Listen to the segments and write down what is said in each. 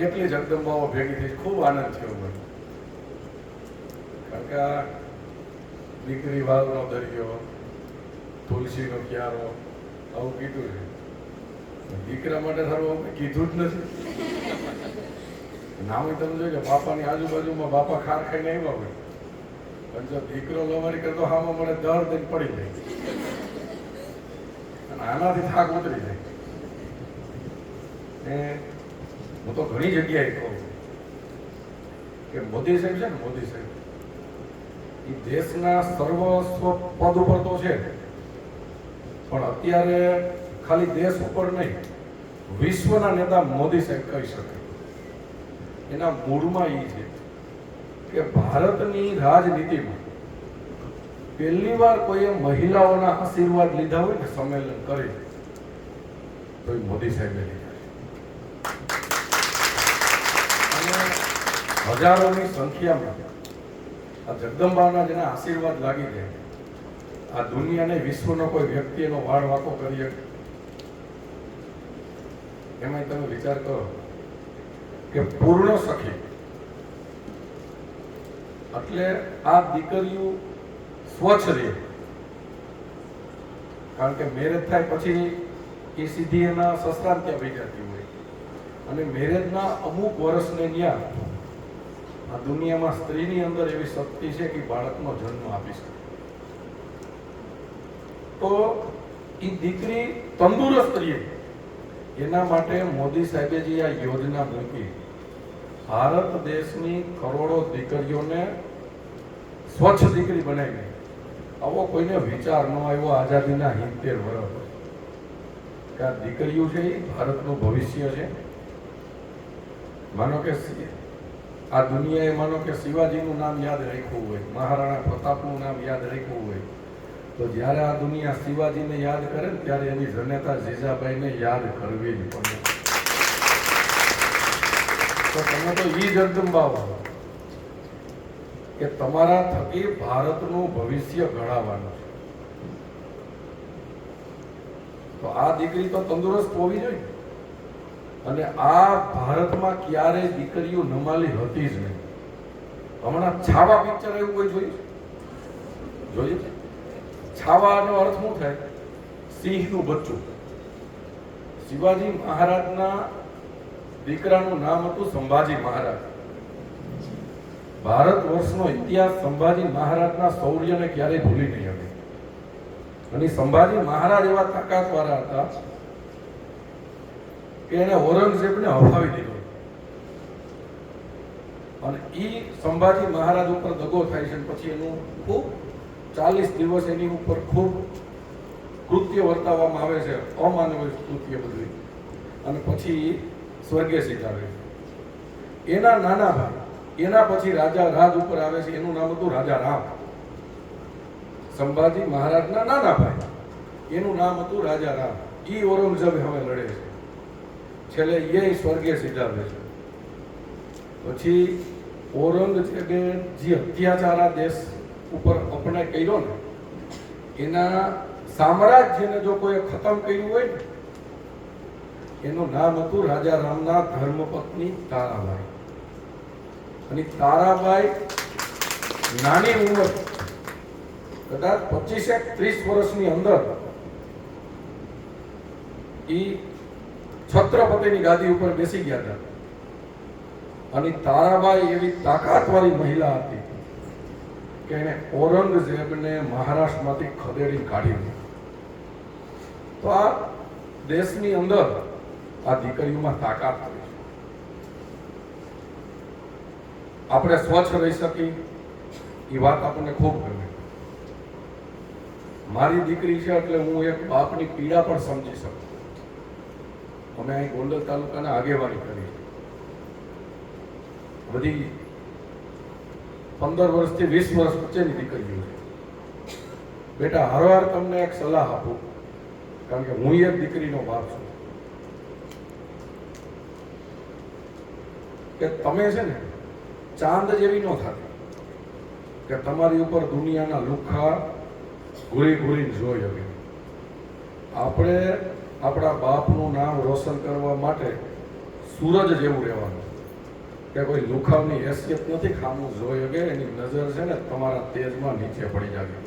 કેટલી જગદંબાઓની ભેગી થઈ, ખૂબ આનંદ થયો મને. કારણ કે આ દીકરી વાવનો દરિયો, તુલસીનો ક્યારો, આવું કીધું છે. દીકરા માટે સારું કીધું જ નથી. નામ તમે જોયું કે બાપાની આજુબાજુમાં બાપા ખાર ખાઈને આવ્યા હોય. પણ જો દીકરો લવારી કરતો હામાં મને દર દિન પડી જાય. અને આનાથી થાક ઉતરી જાય. હું તો ઘણી જગ્યાએ કહું કે મોદી સાહેબ છે ને, મોદી સાહેબ, એ દેશના સર્વસ્વ પદ ઉપર તો છે. પણ અત્યારે ખાલી દેશ ઉપર નહીં, વિશ્વના નેતા મોદી સાહેબ કહી શકે. એના મૂળમાં એ છે કે ભારતની રાજનીતિમાં પહેલી વાર કોઈએ મહિલાઓના આશીર્વાદ લીધા હોય ને સંમેલન કરે તો એ મોદી સાહેબે લીધા અને હજારોની સંખ્યામાં આ જગદંબાના જેના આશીર્વાદ લાગી જાય આ દુનિયાને વિશ્વનો કોઈ વ્યક્તિ એનો વાળ વાંકો કરી શકે. એમાં તમે વિચાર કરો. કે પૂર્ણ સખી. એટલે આ દીકરીઓ સ્વચ્છ રહે. કારણ કે મેરેજ થાય પછી એ સીધી એના સસરા ત્યાં વહી જતી હોય? અને મેરેજના અમુક વર્ષને ત્યાં આ દુનિયામાં સ્ત્રીની અંદર એવી શક્તિ છે કે બાળકનો જન્મ આપી શકે. તો એ દીકરી તંદુરસ્ત રહે. એના માટે મોદી સાહેબે જે આ યોજના મૂકી, ભારત દેશની કરોડો દીકરીઓને સ્વચ્છ દીકરી બનાવી આવો કોઈને વિચાર ન આવ્યો આઝાદીના સિત્તેર વર્ષ કે આ દીકરીઓ છે એ ભારતનું ભવિષ્ય છે. માનો કે આ દુનિયાએ માનો કે શિવાજીનું નામ યાદ રાખ્યું હોય, મહારાણા પ્રતાપનું નામ યાદ રાખ્યું હોય તો જ્યારે આ દુનિયા શિવાજીને યાદ કરે ત્યારે એની જનેતા જીજાબાઈને યાદ કરવી જ પડે તો તમે તો એ જગદંબાઓ કે તમારા થકી ભારતનું ભવિષ્ય ઘડાવવાનું છે તો આ દીકરી તો તંદુરસ્ત હોવી જોઈએ અને આ ભારતમાં ક્યારેય દીકરીઓ નમાલી હતી જ નહીં હમણાં છાવા પિક્ચર એવું કોઈ જોયું? જોયું? છાવાનો અર્થ શું થાય? સિંહનું બચ્ચું. શિવાજી મહારાજના દીકરાનું નામ હતું સંભાજી મહારાજ. ભારત વર્ષનો ઇતિહાસ સંભાજી મહારાજના શૌર્યને ક્યારેય ભૂલી નહીં અમે અને સંભાજી મહારાજ એવા તાકાતવાળા હતા કે એને ઔરંગઝેબને હફાવી દીધો. અને એ સંભાજી મહારાજ ઉપર દગો થાય છે પછી એનું ખૂબ ચાલીસ દિવસ એની ઉપર ખૂબ કૃત્ય વર્તાવવામાં આવે છે, અમાનવીય કૃત્ય બધું. અને પછી સ્વર્ગે સિધારે એના નાના ભાઈ, એના પછી રાજા રાજ ઉપર આવે છે, એનું નામ હતું રાજા રામ. સંભાજી મહારાજના નાના ભાઈ, એનું નામ હતું રાજા રામ. ઈ ઔરંગઝેબ હવે લડે છે. છેલ્લે એ સ્વર્ગે સિધારે છે. પછી ઔરંગઝેબે જે અત્યાચાર દેશ ઉપર અપનાય કર્યો ને, એના સામ્રાજ્યને જો કોઈ ખતમ કર્યું હોય ને, એનું નામ હતું રાજા રામના ધર્મપત્ની તારાબાઈ. અને તારાબાઈ નાની ઉંમર, કદાચ પચીસેક ત્રીસ વર્ષની અંદર, ઈ છત્રપતિની ગાદી ઉપર બેસી ગયા હતા. અને તારાબાઈ એવી તાકાતવાળી મહિલા હતી. કે એને ઔરંગઝેબને મહારાષ્ટ્રમાંથી ખદેડી કાઢી તો આ દેશની અંદર આ દીકરીઓમાં તાકાત છે. આપણે સ્વચ્છ રહી શકી એ વાત આપણને ખૂબ ગમે. મારી દીકરી છે એટલે હું એક બાપની પીડા પણ સમજી શકું. અમે અહીં ગોંડલ તાલુકાના આગેવાની કરી બધી પંદર વર્ષથી વીસ વર્ષ વચ્ચેની દીકરીઓ છે. બેટા હરવાર તમને એક સલાહ આપું, કારણ કે હું એક દીકરીનો બાપ છું. કે તમે છે ને, ચાંદ જેવી ન થાય કે તમારી ઉપર દુનિયાના લુખા ઘૂરી ઘૂરીને જોઈ શકે. આપણે આપણા બાપનું નામ રોશન કરવા માટે સૂરજ જેવું રહેવાનું. કે કોઈ લુખાવની હેસિયત નથી, ખામું જોઈ શકે, એની નજર છે ને તમારા તેજમાં નીચે પડી જાય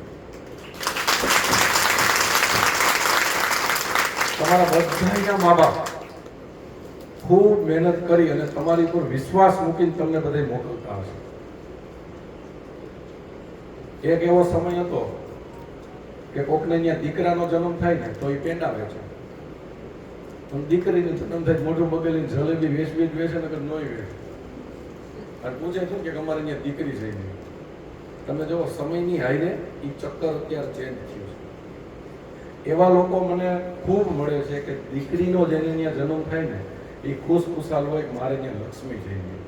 તમારા બધાના મા બાપ ખૂબ મહેનત કરી અને તમારી પર વિશ્વાસ મૂકીને તમને બધે મોકલતા હશે. એક એવો સમય હતો કે કોકને અહીંયા દીકરાનો જન્મ થાય ને તો એ પેંડાવે છે. પણ દીકરીનો જન્મ થાય, મોઢું બગેલી જલેબી વેચવી જ વેચે, નકર નોય વેચે. અને પૂછે છું કે અમારે અહીંયા દીકરી થઈ ગઈ તમે જો સમયની હાઈરે એ ચક્કર અત્યારે ચેન્જ થયું છે. એવા લોકો મને ખૂબ મળે છે કે દીકરીનો જેને અહીંયા જન્મ થાય ને, એ ખુશ ખુશાલ હોય કે મારે અહીંયા લક્ષ્મી થઈ ગઈ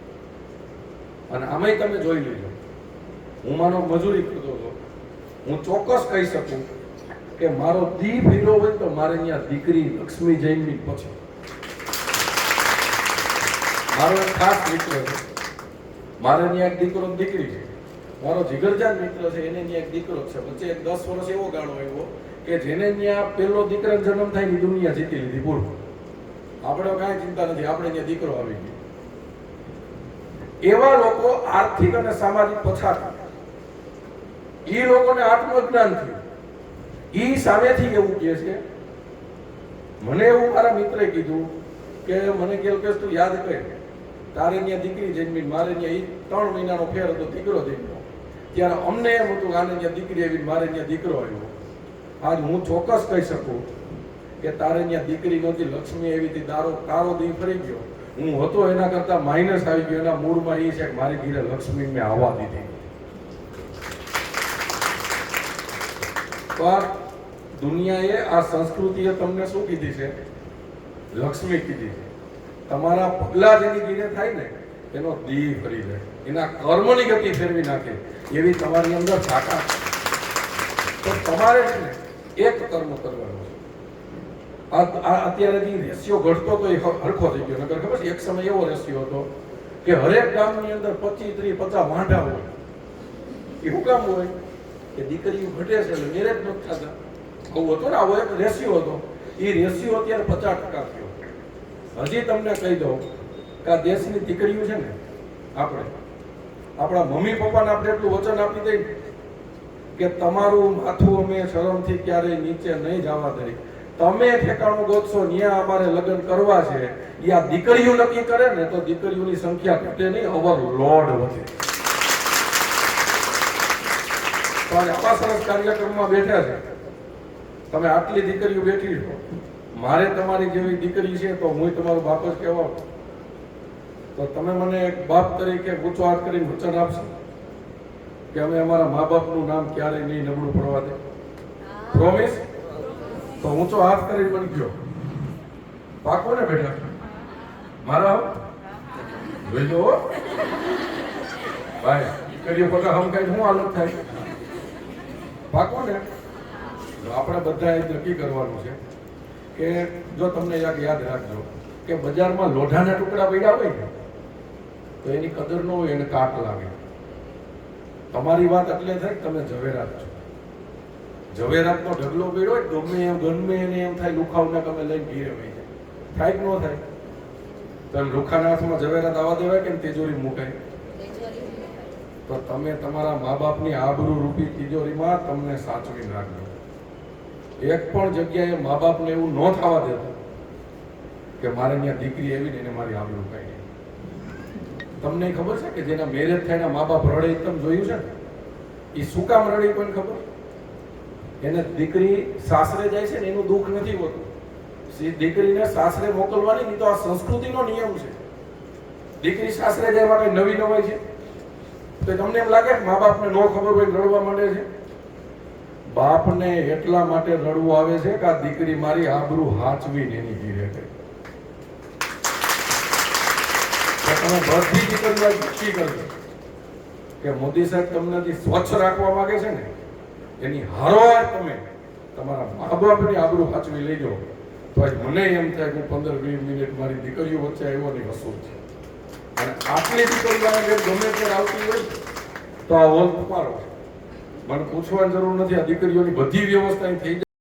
અને આમાંય તમે જોઈ લેજો. હું મારો મજૂરી કરતો હતો. હું ચોક્કસ કહી શકું કે મારો દીપ હીરો હોય તો મારે અહીંયા દીકરી લક્ષ્મી જૈનની પછી. મારો એક ખાસ મિત્ર છે. મારે ત્યાં એક દીકરો દીકરી છે. મારો જીગરજાન મિત્ર છે, એને ત્યાં એક દીકરો છે. વચ્ચે એક દસ વર્ષ એવો ગાળો આવ્યો કે જેને ત્યાં પેલો દીકરો જન્મ થાયની દુનિયા જીતી લીધી પૂરું આપણે કાંઈ ચિંતા નથી, આપણે ત્યાં દીકરો આવી ગયો. એવા લોકો આર્થિક અને સામાજિક પછાત એ લોકોને આત્મજ્ઞાન થયું. એ સામેથી એવું કહે છે, મને એવું મારા મિત્રે કીધું કે મને કે કે તું યાદ કર. તારે ત્યાં દીકરી જન્મી, મારે ત્યાં એ ત્રણ મહિનાનો ફેર હતો, દીકરો જન્મ્યો. ત્યારે અમને એમ હતું આને ત્યાં દીકરી આવી મારે ત્યાં દીકરો આવ્યો. આજ હું ચોક્કસ કહી શકું કે તારે ત્યાં દીકરી નહોતી, લક્ષ્મી એવી હતી તારો તારો દી ફરી ગયો. હું હતો એના કરતા માઇનસ આવી ગયો, એના મૂળમાં એ છે કે મારી ઘીરે લક્ષ્મી મેં આવવા દીધી. પણ દુનિયાએ આ સંસ્કૃતિએ તમને શું કીધી છે? લક્ષ્મી કીધી છે. તમારા પગલા જેની ગીરે થાય ને, એનો દી ફરી જાય એના કર્મની ગતિ ફેરવી નાખે. એવી તમારી અંદર તાકાત તો તમારે છે ને એક કર્મ કરવાનો છે. અત્યારે જે રેશિયો ઘટતો તો એ હરખો થઈ ગયો. નગર ખબર છે, એક સમય એવો રેશિયો હતો કે હરેક ગામની અંદર પચીસ, ત્રીસ, પચાસ વાંઢા હોય. એ શું કામ હોય? કે દીકરીઓ ઘટે છે એટલે મેરેજ નથી થતા. આવું હતું ને આવો એક રેશિયો હતો. એ રેશિયો અત્યારે પચાસ ટકા થયો. હજી તમને કહી દઉં કે આ દેશની દીકરીઓ છે ને, આપણે, આપણા મમ્મી પપ્પાને આપણે એટલું વચન આપી દઈએ કે તમારું માથું અમે શરમથી ક્યારેય નીચે નહીં જવા દઈ તમે ઠેકાણું ગોતશો ત્યાં અમારે લગ્ન કરવા છે. એ આ દીકરીઓ નક્કી કરે ને, તો દીકરીઓની સંખ્યા ઘટે નહીં, અવર લોડ વધે. આવા સરસ કાર્યક્રમમાં બેઠા છે. તમે આટલી દીકરીઓ બેઠી છો. મારે તમારી જેવી દીકરી છે તો હું તમારો બાપ જ કહેવા તો તમે મને એક બાપ તરીકે ઊંચો હાથ કરીને વચન આપશો કે અમે અમારા મા બાપનું નામ ક્યારેય નહીં નબળું પડવા દે. પ્રોમિસ તો ઊંચો હાથ કરીને મને ગયો પાકો ને બેટા મારા લો ભાઈ, દીકરીઓ પગા હમ કઈ શું હાલત થાય? પાકો ને આપણે બધાએ નક્કી કરવાનું છે. કે જો તમને યાદ યાદ રાખજો કે બજારમાં લોઢાના ટુકડા પડ્યા હોય ને તો એની કદર ન હોય એને કાટ લાગે. તમારી વાત એટલે થાય કે તમે ઝવેરાત છો. ઝવેરાતનો ઢગલો પડ્યો હોય ગમે એમ ગમે એને એમ થાય લુખાવને તમે લઈને ઘીરે વહી જાય. થાય કે ન થાય? તો લુખાના હાથમાં ઝવેરાત આવવા દેવાય કે તેજોરી મુકાય? તો તમે તમારા મા બાપની આબરૂ રૂપી તિજોરીમાં તમને સાચવી રાખજો એક પણ જગ્યાએ મા બાપને એવું ન થવા દેતું કે મારે ત્યાં દીકરી એવી ને એને મારી આબરૂ કાઢી તમને ખબર છે કે જેના મેરેજ થાય મા બાપ રડે તમે જોયું છે ને? એ શું કામ રડે કોઈને ખબર? એને દીકરી સાસરે જાય છે ને એનું દુઃખ નથી હોતું. દીકરીને સાસરે મોકલવાની નહીં તો આ સંસ્કૃતિનો નિયમ છે. દીકરી સાસરે જાય માટે નવી નવાઈ છે. તો તમને એમ લાગે કે મા બાપને ન ખબર હોય રડવા માંડે છે? બાપને એટલા માટે રડવું આવે છે કે આ દીકરી મારી આબરૂ હાચવીને એની ઘીરે તમે બધી દીકરીઓ નક્કી કરજો કે મોદી સાહેબ તમને સ્વચ્છ રાખવા માંગે છે ને, એની હારોહાર તમે તમારા મા બાપની આબરૂ હાચવી લઈ જાઓ તો આજ મને એમ થાય કે પંદર વીસ મિનિટ મારી દીકરીઓ વચ્ચે આવ્યો ને વસૂલ છે. અને આટલી દીકરીઓ આ ગમે ત્યારે આવતી હોય તો આ હોલ તમારો મને પૂછવાની જરૂર નથી. આ દીકરીઓની બધી વ્યવસ્થા થઈ જાય